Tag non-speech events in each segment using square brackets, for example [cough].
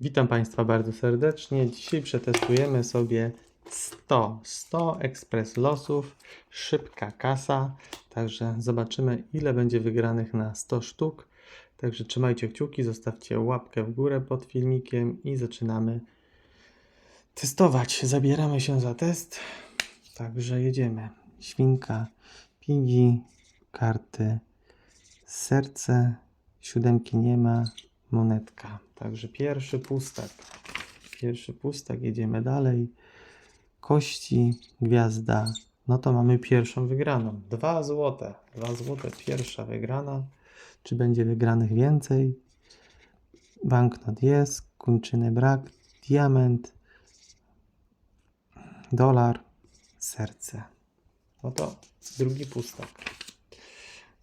Witam Państwa bardzo serdecznie. Dzisiaj przetestujemy sobie 100, 100 ekspres losów, szybka kasa. Także zobaczymy, ile będzie wygranych na 100 sztuk. Także trzymajcie kciuki, zostawcie łapkę w górę pod filmikiem i zaczynamy testować. Zabieramy się za test. Także jedziemy. Świnka, pigi, karty, serce, siódemki nie ma, monetka. Także pierwszy pustak. Pierwszy pustak, jedziemy dalej. Kości, gwiazda. No to mamy pierwszą wygraną. Dwa złote. Dwa złote, pierwsza wygrana. Czy będzie wygranych więcej? Banknot jest, kończyny brak, diament, dolar, serce. No to drugi pustak.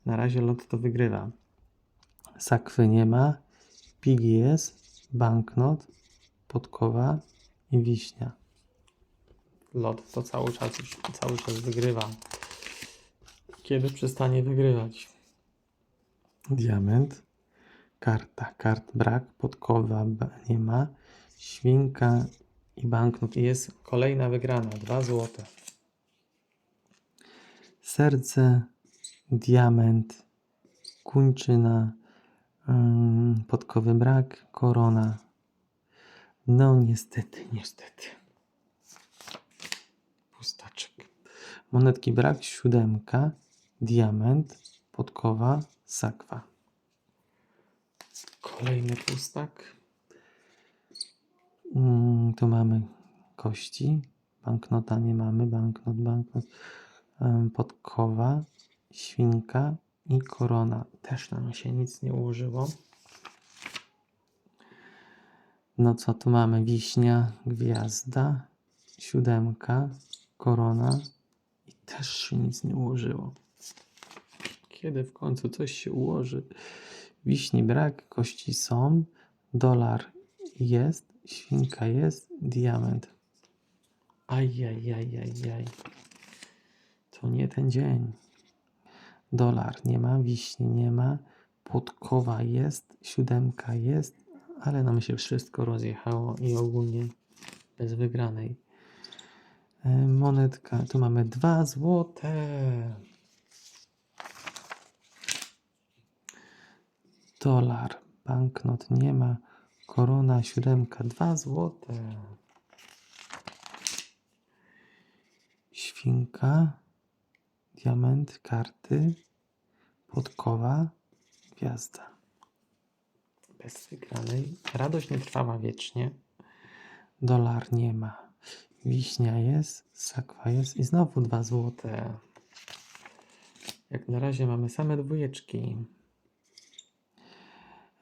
Na razie lot to wygrywa. Sakwy nie ma. Jest, banknot, podkowa i wiśnia. Lot to cały czas już cały czas wygrywa. Kiedy przestanie wygrywać? Diament, karta, kart brak, podkowa nie ma, świnka i banknot. I jest kolejna wygrana, dwa złote. Serce, diament, kuńczyna, podkowy brak, korona. No niestety, niestety. Pustaczek. Monetki brak, siódemka, diament, podkowa, sakwa. Kolejny pustak. Mm, tu mamy kości. Banknota nie mamy. Banknot, banknot. Podkowa, świnka i korona. Też nam się nic nie ułożyło. No co tu mamy? Wiśnia, gwiazda, siódemka, korona i też się nic nie ułożyło. Kiedy w końcu coś się ułoży? Wiśni brak, kości są, dolar jest, świnka jest, diament. Ajajajajaj. To nie ten dzień. Dolar nie ma, wiśni nie ma, podkowa jest, siódemka jest, ale nam się wszystko rozjechało i ogólnie bez wygranej. E, Monetka, tu mamy dwa złote. Dolar, banknot nie ma, korona, siódemka, dwa złote. Świnka, diament, karty, podkowa, gwiazda. Bez wygranej. Radość nie trwała wiecznie. Dolar nie ma. Wiśnia jest, sakwa jest i znowu dwa złote. Jak na razie mamy same dwójeczki.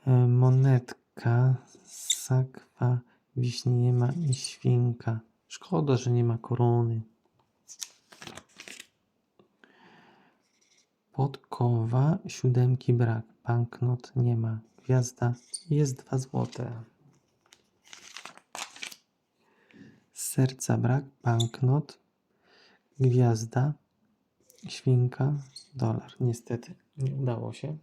E, Monetka, sakwa, wiśni nie ma i świnka. Szkoda, że nie ma korony. Podkowa, siódemki brak, banknot nie ma, gwiazda jest dwa złote. Serca brak, banknot, gwiazda, świnka, dolar. Niestety nie udało się.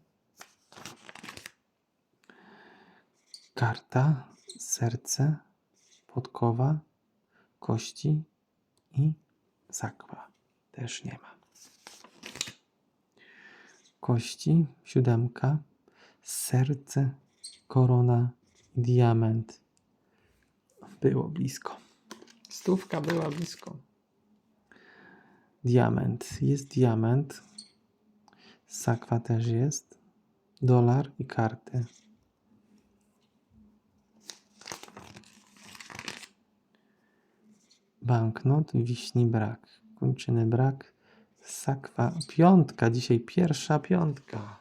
Karta, serce, podkowa, kości i zakwa. Też nie ma kości, siódemka, serce, korona, diament. Było blisko. Stówka była blisko. Diament. Jest diament. Sakwa też jest. Dolar i karty. Banknot, wiśni brak. Kończyny brak. Sakwa, piątka, dzisiaj pierwsza piątka.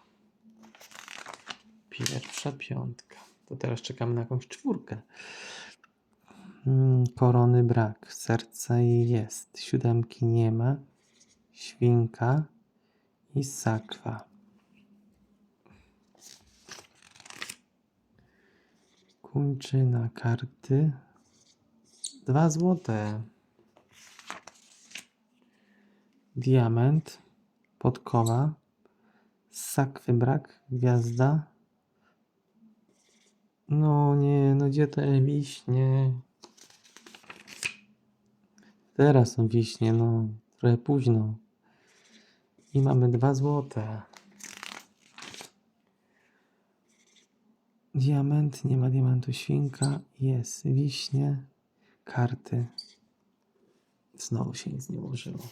Pierwsza piątka. To teraz czekamy na jakąś czwórkę. Mm, Korony brak, serca jest, siódemki nie ma, świnka i sakwa. Kończyna karty. Dwa złote. Diament, podkowa, sakwy brak, gwiazda, No nie, no gdzie te wiśnie? Teraz są wiśnie, no trochę późno. I mamy dwa złote. Diament, nie ma diamentu, świnka, jest, wiśnie, karty. Znowu się nic nie ułożyło.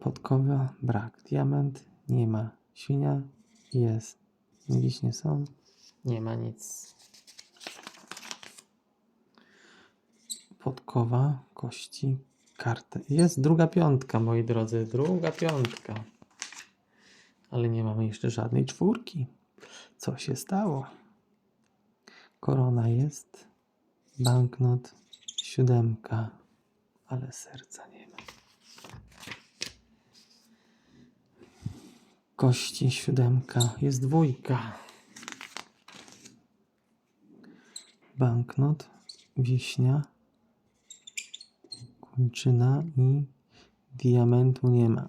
Podkowa, brak. Diament, nie ma. Świnia, jest. Wiśnie są. Nie ma nic. Podkowa, kości, karty. Jest druga piątka, moi drodzy. Druga piątka. Ale nie mamy jeszcze żadnej czwórki. Co się stało? Korona jest. Banknot, siódemka. Ale serca nie ma. Kości, siódemka. Jest dwójka. Banknot, wiśnia, kończyna i diamentu nie ma.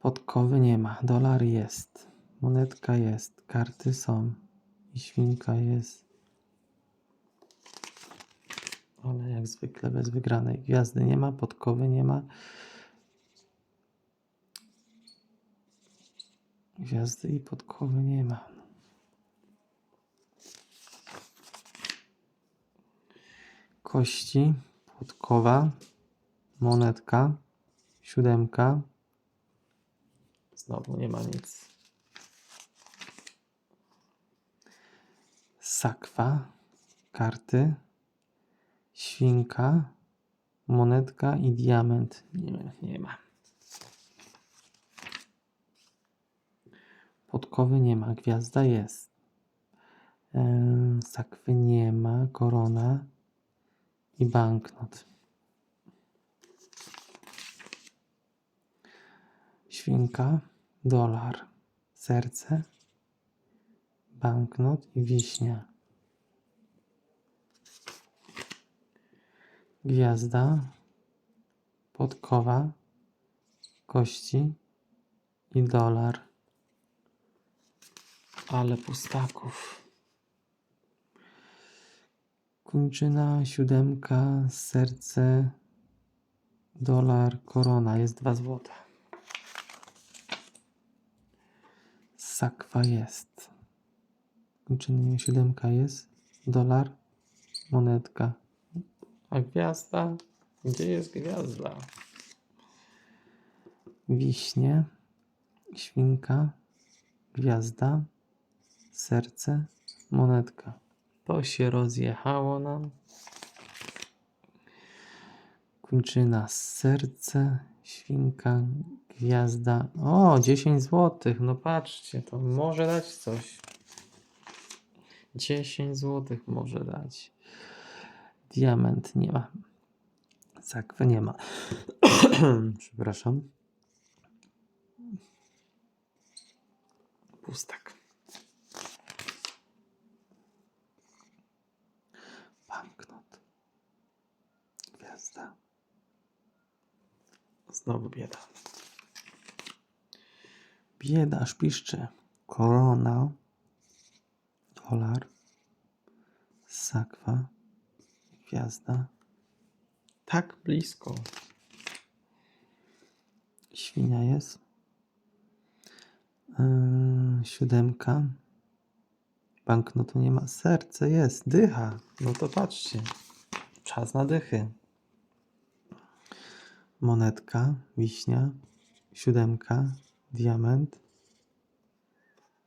Podkowy nie ma. Dolar jest. Monetka jest. Karty są. I świnka jest. Ale jak zwykle bez wygranej. Gwiazdy nie ma. Podkowy nie ma. Gwiazdy i podkowy nie ma. Kości, podkowa, monetka, siódemka. Znowu nie ma nic. Sakwa, karty, świnka, monetka i diament. Nie, nie ma. Podkowy nie ma, gwiazda jest. Sakwy nie ma, korona i banknot. Świnka, dolar, serce, banknot i wiśnia. Gwiazda, podkowa, kości i dolar. Ale pustaków. Kończyna, siódemka, serce, dolar, korona. Jest dwa złote. Sakwa jest. Kończyna, siódemka jest. Dolar, monetka. A gwiazda? Gdzie jest gwiazda? Wiśnie, świnka, gwiazda, serce, monetka. To się rozjechało nam. Kończyna, serce, świnka, gwiazda. O, 10 złotych. No patrzcie, to może dać coś. 10 złotych może dać. Diament nie ma. Sakwy nie ma. [clears throat] Przepraszam. Pustak. Banknot. Gwiazda. Znowu bieda. Bieda, aż. Korona. Dolar. Sakwa. Gwiazda. Tak blisko. Świnia jest. Yy, siódemka. Banknotu nie ma. Serce jest. Dycha. No to patrzcie. Czas na dychy. Monetka. Wiśnia. Siódemka. Diament.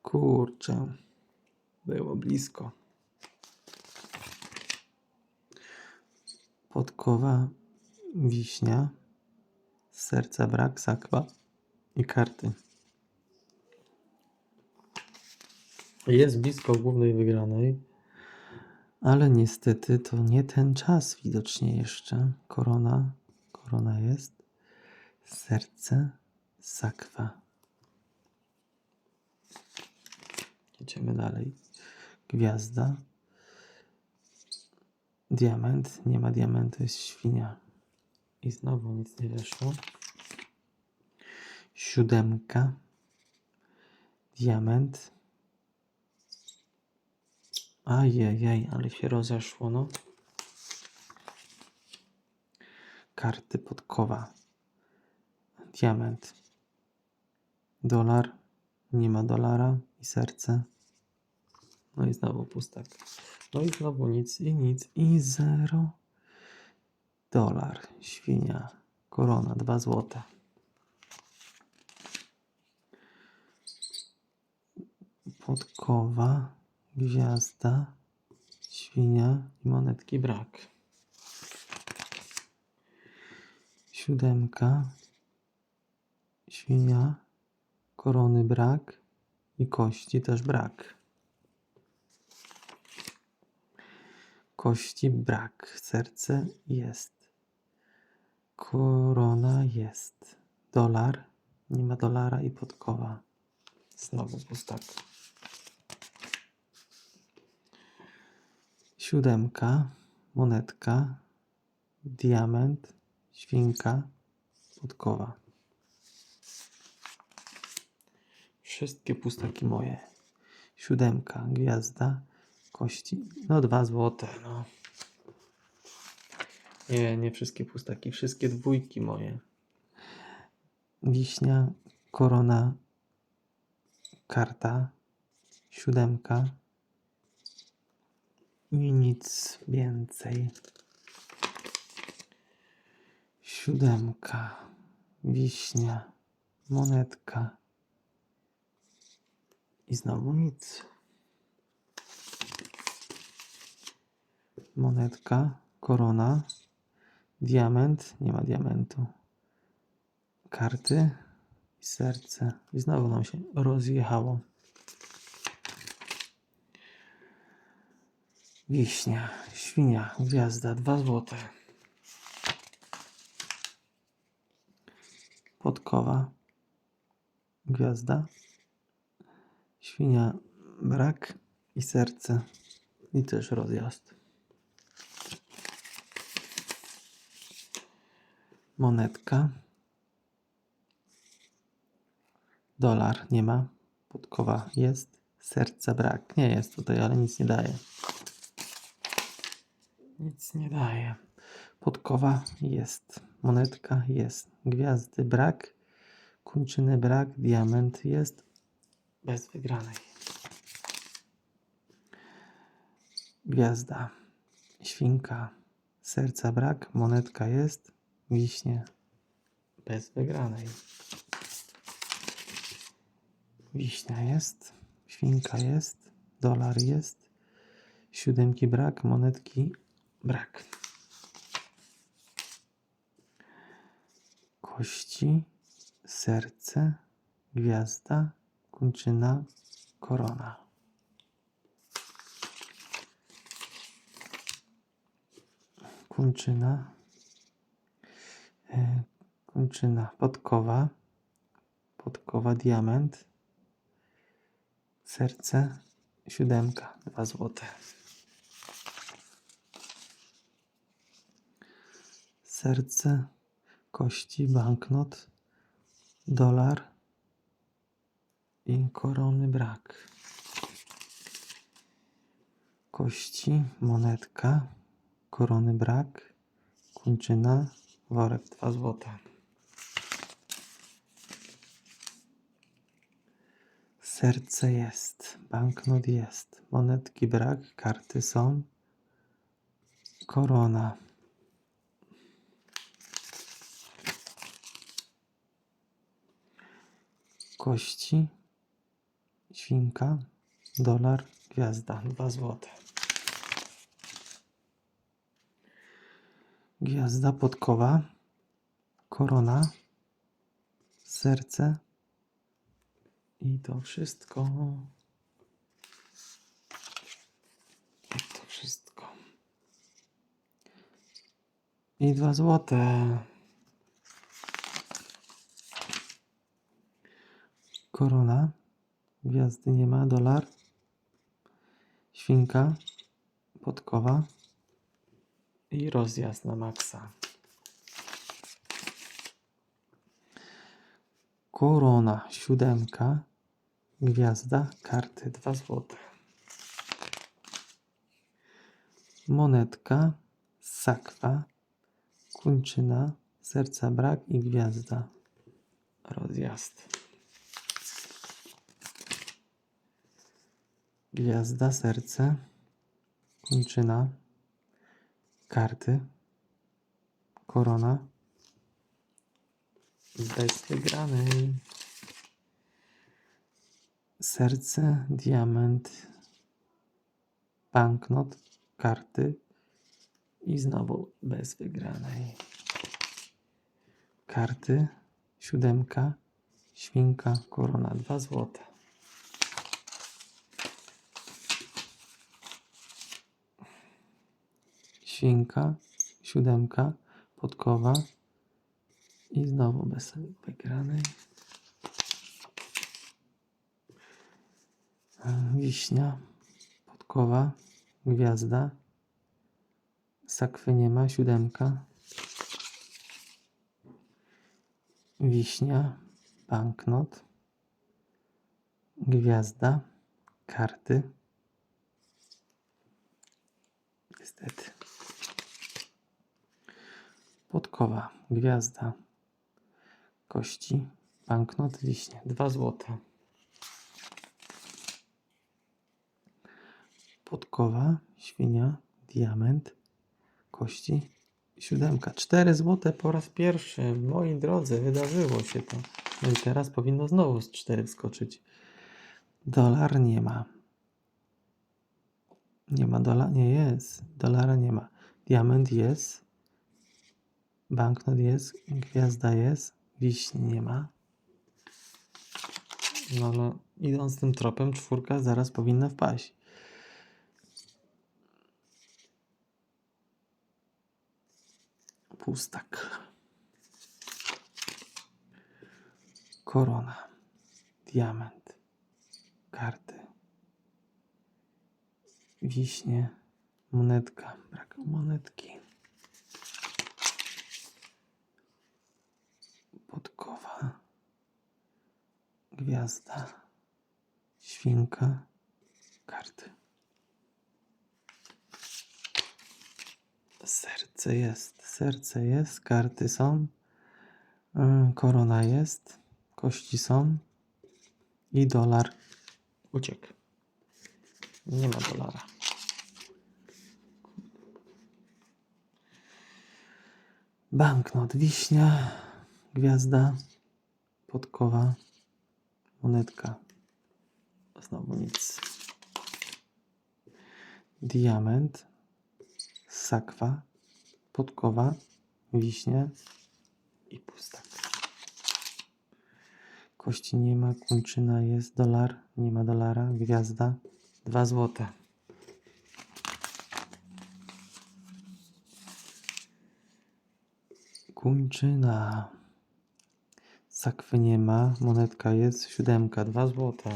Kurczę. Było blisko. Podkowa. Wiśnia. Serca brak. Sakwa. I karty. Jest blisko głównej wygranej. Ale niestety to nie ten czas widocznie jeszcze. Korona. Korona jest. Serce. Sakwa. Idziemy dalej. Gwiazda. Diament. Nie ma diamentu, jest świnia. I znowu nic nie weszło. siódemka, diament. Ajajaj, ale się rozeszło, no. Karty podkowa. Diament. Dolar. Nie ma dolara i serce. No i znowu pustak. No i znowu nic i nic i zero. Dolar. Świnia. Korona. Dwa złote. Podkowa. Gwiazda. Świnia i monetki brak. Siódemka. Świnia. Korony brak. I kości też brak. Kości brak. Serce jest. Korona jest. Dolar. Nie ma dolara i podkowa. Znowu pustak. Siódemka. Monetka. Diament. Świnka. Podkowa. Wszystkie pustaki moje. Siódemka. Gwiazda. Kości. No dwa złote. No. Nie, nie wszystkie pustaki. Wszystkie dwójki moje. Wiśnia. Korona. Karta. Siódemka. I nic więcej. Siódemka. Wiśnia. Monetka. I znowu nic. Monetka, korona, diament, nie ma diamentu. Karty i serce. I znowu nam się rozjechało. Wiśnia, świnia, gwiazda, dwa złote. Podkowa, gwiazda, świnia, brak i serce. I też rozjazd. Monetka. Dolar nie ma. Podkowa jest. Serca brak. Nie jest tutaj, ale nic nie daje. Nic nie daje. Podkowa jest. Monetka jest. Gwiazdy brak. Kończyny brak. Diament jest. Bez wygranej. Gwiazda. Świnka. Serca brak. Monetka jest. Wiśnie. Bez wygranej. Wiśnia jest. Świnka jest. Dolar jest. Siódemki brak. Monetki brak. Kości. Serce. Gwiazda. Kończyna. Korona. Kończyna. E, Kończyna. Podkowa. Podkowa. Diament. Serce. Siódemka. Dwa złote. Serce. Kości. Banknot. Dolar. I korony brak. Kości. Monetka. Korony brak. Kończyna. Worek. Dwa złote. Serce jest, banknot jest, monetki brak, karty są, korona. Kości, świnka, dolar, gwiazda, dwa złote. Gwiazda podkowa, korona, serce, i to wszystko. I to wszystko. I dwa złote. Korona. Gwiazdy nie ma. Dolar. Świnka. Podkowa. I rozjazd na maksa. korona, siódemka, gwiazda, karty, dwa złote. Monetka, sakwa, kończyna, serca brak i gwiazda. Rozjazd. Gwiazda, serce, kończyna, karty, korona. Bez wygranej. Serce, diament, banknot, karty i znowu bez wygranej. Karty, siódemka, świnka, korona, dwa złote. Świnka, siódemka, podkowa i znowu bez wygranej. Wiśnia, podkowa, gwiazda, sakwy nie ma, siódemka, wiśnia, banknot, gwiazda, karty. Niestety. Podkowa, gwiazda, kości, banknot, wiśnie, dwa złote. Podkowa, świnia, diament, kości, siódemka. Cztery złote po raz pierwszy. Moi drodzy, wydarzyło się to. No i teraz powinno znowu z cztery wskoczyć. Dolar nie ma. Nie ma dolara, nie jest. Dolara nie ma. Diament jest. Banknot jest. Gwiazda jest. Wiśni nie ma. No, no, idąc tym tropem, czwórka zaraz powinna wpaść. Pustak. Korona. Diament. Karty. Wiśnie. Monetka. Brak monetki. Podkowa. Gwiazda. Świnka. Karty. Serce jest, serce jest, karty są, yy, korona jest, kości są i dolar uciekł. Nie ma dolara. Banknot, wiśnia, gwiazda, podkowa, monetka. Znowu nic. Diament, sakwa, podkowa, wiśnie i pustak. Kości nie ma, kończyna jest, dolar, nie ma dolara, gwiazda, dwa złote. Kończyna. Sakwy nie ma, monetka jest, siódemka, dwa złote.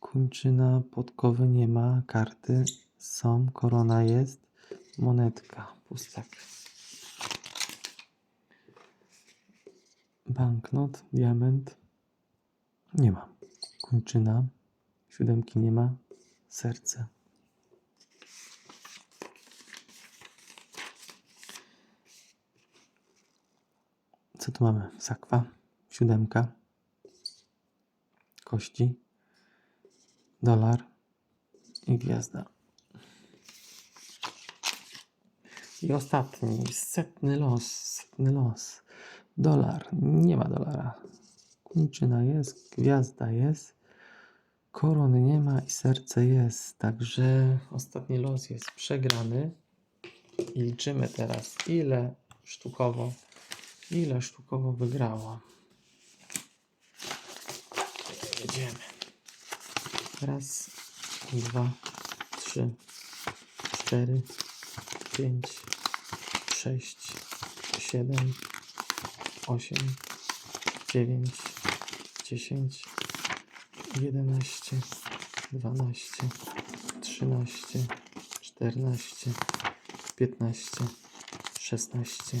Kończyna, podkowy nie ma, karty są, korona jest, monetka, pustak. Banknot, diament, nie ma. Kończyna, siódemki nie ma, serce. Co tu mamy? Sakwa, siódemka, kości, dolar i gwiazda. I ostatni, setny los, setny los. Dolar, nie ma dolara. Kończyna jest, gwiazda jest, korony nie ma i serce jest. Także ostatni los jest przegrany. I liczymy teraz, ile sztukowo, ile sztukowo wygrało. Jedziemy. Raz, dwa, trzy, cztery, pięć, sześć, siedem, osiem, dziewięć, dziesięć, jedenaście, dwanaście, trzynaście, czternaście, piętnaście, szesnaście,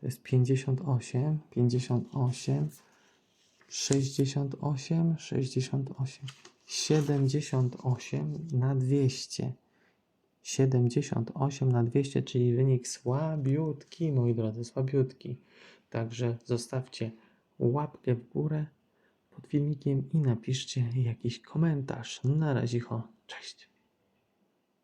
To jest 58, 58, 68, 68, 78 na 200. 78 na 200, czyli wynik słabiutki, moi drodzy, słabiutki. Także zostawcie łapkę w górę pod filmikiem i napiszcie jakiś komentarz. Na razie, cześć.